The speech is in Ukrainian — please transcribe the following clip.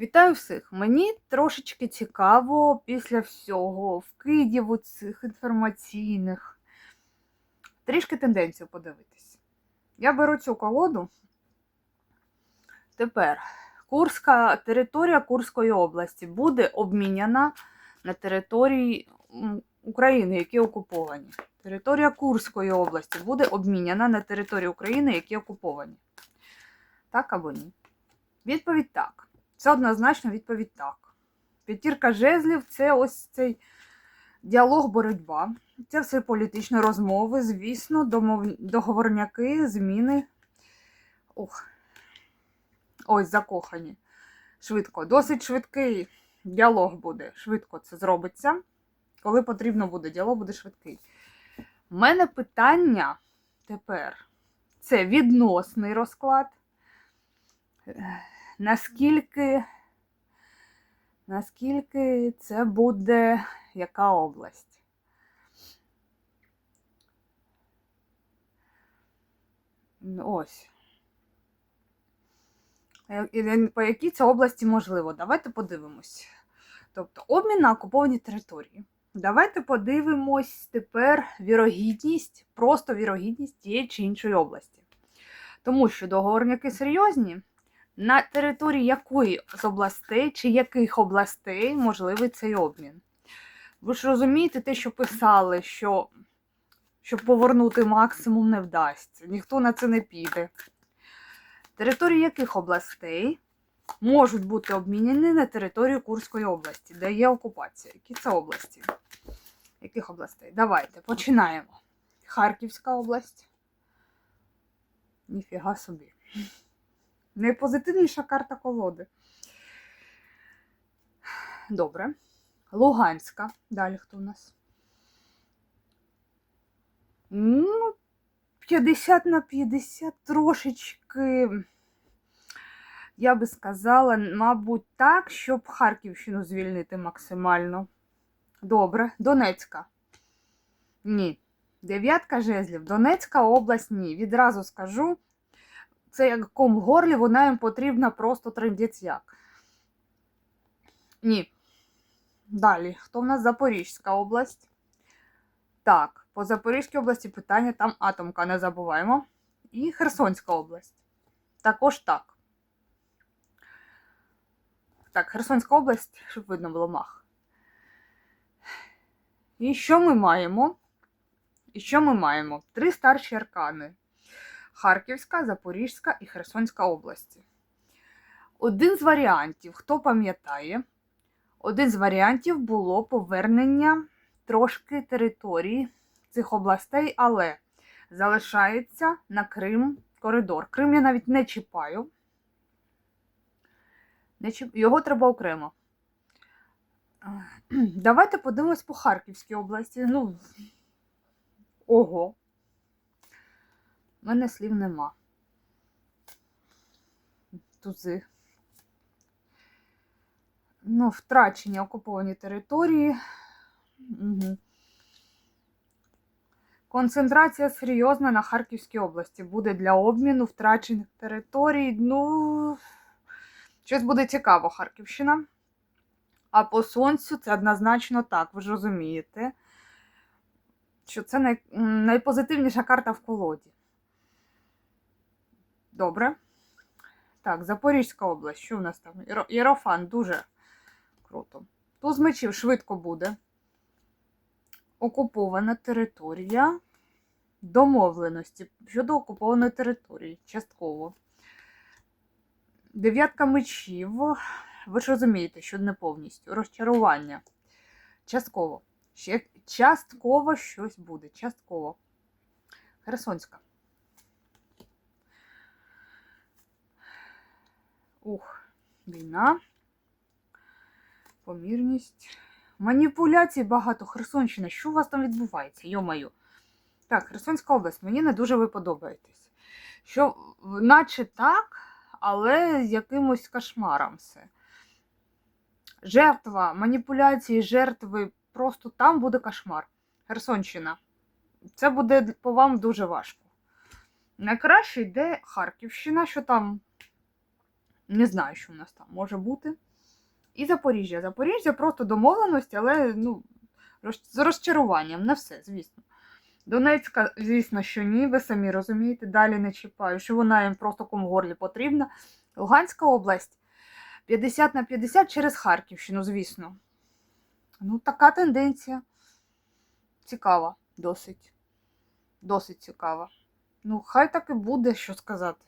Вітаю всіх! Мені трошечки цікаво після всього вкидів цих інформаційних. Трішки тенденцію подивитись. Я беру цю колоду. Тепер Курська територія Курської області буде обміняна на території України, які окуповані. Територія Курської області буде обміняна на території України, які окуповані. Так або ні? Відповідь так. Це однозначно відповідь так. П'ятірка жезлів це ось цей діалог, боротьба. Це все політичні розмови, звісно, домов... договорняки, зміни. Ох. Ось закохані. Швидко. Досить швидкий діалог буде. Швидко це зробиться. Коли потрібно буде, діалог буде швидкий. У мене питання тепер це відносний розклад. Наскільки, наскільки це буде яка область? Ось. Е, По якій це області можливо? Давайте подивимось. Тобто обмін на окуповані території. Давайте подивимось тепер вірогідність, просто вірогідність тієї чи іншої області. Тому що договорняки серйозні, на території якої з областей чи яких областей можливий цей обмін. Ви ж розумієте те, що писали, що щоб повернути максимум не вдасться. Ніхто на це не піде. Території яких областей можуть бути обмінені на територію Курської області, де є окупація? Які це області? Яких областей? Давайте починаємо. Харківська область. Ніфіга собі. Найпозитивніша карта колоди. Добре. Луганська. Далі хто у нас? Ну, 50 на 50 трошечки. Я би сказала, мабуть, так, щоб Харківщину звільнити максимально. Добре. Донецька. Ні. Дев'ятка жезлів. Донецька область ні. Відразу скажу. Це як ком в горлі, вона їм потрібна просто трендець як. Ні. Далі. Хто в нас Запорізька область? Так, по Запорізькій області питання там атомка, не забуваємо. І Херсонська область. Також так. Так, Херсонська область, щоб видно було мах. І що ми маємо? І що ми маємо? Три старші аркани: Харківська, Запорізька і Херсонська області. Один з варіантів, хто пам'ятає, один з варіантів було повернення трошки території цих областей, але залишається на Крим коридор. Крим я навіть не чіпаю. Його треба окремо. Давайте подивимось по Харківській області. Ну, ого. У мене слів нема. Тузи. Ну, втрачені окуповані території. Угу. Концентрація серйозна на Харківській області буде для обміну втрачених територій. Ну, щось буде цікаво, Харківщина. А по сонцю це однозначно так, ви ж розумієте, що це най... найпозитивніша карта в колоді. Добре. Так, Запорізька область. Що в нас там? Єрофан, дуже круто. Туз мечів швидко буде. Окупована територія. Домовленості щодо окупованої території. Частково. Дев'ятка мечів. Ви ж розумієте, що не повністю. Розчарування. Частково. Ще частково щось буде. Частково. Херсонська. Ух, війна. Помірність. Маніпуляцій багато. Херсонщина. Що у вас там відбувається? Йо-маю. Так, Херсонська область, мені не дуже ви подобаєтесь. Що, наче так, але з якимось кошмаром все. Жертва, маніпуляції, жертви, просто там буде кошмар. Херсонщина. Це буде по вам дуже важко. Найкраще йде Харківщина, що там Не знаю, що в нас там може бути. І Запоріжжя. Запоріжжя просто домовленості, але ну, з розчаруванням, не все, звісно. Донецька, звісно, що ні, ви самі розумієте, далі не чіпаю, що вона їм просто ком горлі потрібна. Луганська область 50 на 50 через Харківщину, звісно. Ну, така тенденція. Цікава, досить. Досить цікава. Ну, хай так і буде, що сказати.